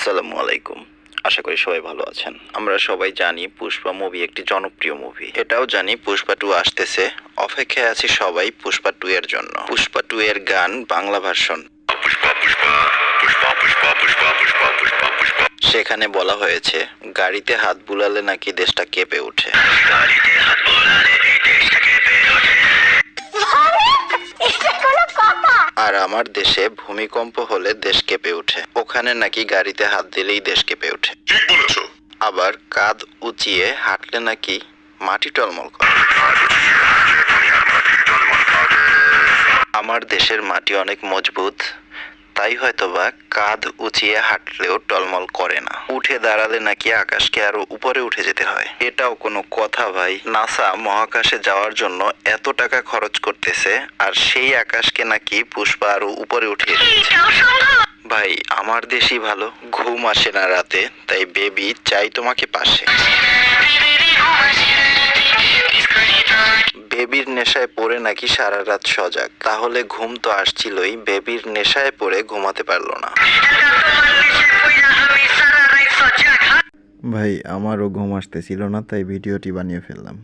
আসসালামু আলাইকুম। আশা করি সবাই ভালো আছেন। আমরা সবাই জানি পুষ্পা মুভি একটি জনপ্রিয় মুভি। এটাও জানি পুষ্পা টু আসতেছে। অপেক্ষায় আছি সবাই পুষ্পা টু এর জন্য। পুষ্পা টু এর গান বাংলা ভার্সন সেখানে বলা হয়েছে, গাড়িতে হাত বুলালে নাকি দেশটা কেঁপে ওঠে। আর আমার দেশে ভূমিকম্প হলে দেশ কেঁপে ওঠে। ওখানে নাকি গাড়িতে হাত দিলেই দেশ কেঁপে ওঠে। ঠিক বলেছ। আবার কাঁধ উঁচিয়ে হাঁটলে নাকি মাটি টলমল করে। আমার দেশের মাটি অনেক মজবুত। তাই হয়তোবা কাঁধ উঁচিয়ে হাঁটলেও টলমল করে না। উঠে দাঁড়ালে নাকি আকাশকে আরও উপরে উঠে যেতে হয়। এটাও কোনো কথা ভাই। নাসা মহাকাশে যাওয়ার জন্য এত টাকা খরচ করতেছে আর সেই আকাশকে নাকি পুষ্পা আরও উপরে দিচ্ছে। ভাই, আমার দেশই ভালো। ঘুম আসে না রাতে, তাই বেবি, চাই তোমাকে পাশে। বেবির নেশায় পড়ে নাকি সারা রাত সজাগ? তাহলে ঘুম তো আসছিলই, বেবির নেশায় পড়ে ঘুমাতে পারল না। ভাই, আমারও ঘুম আসতেছিল না, তাই ভিডিওটি বানিয়ে ফেললাম।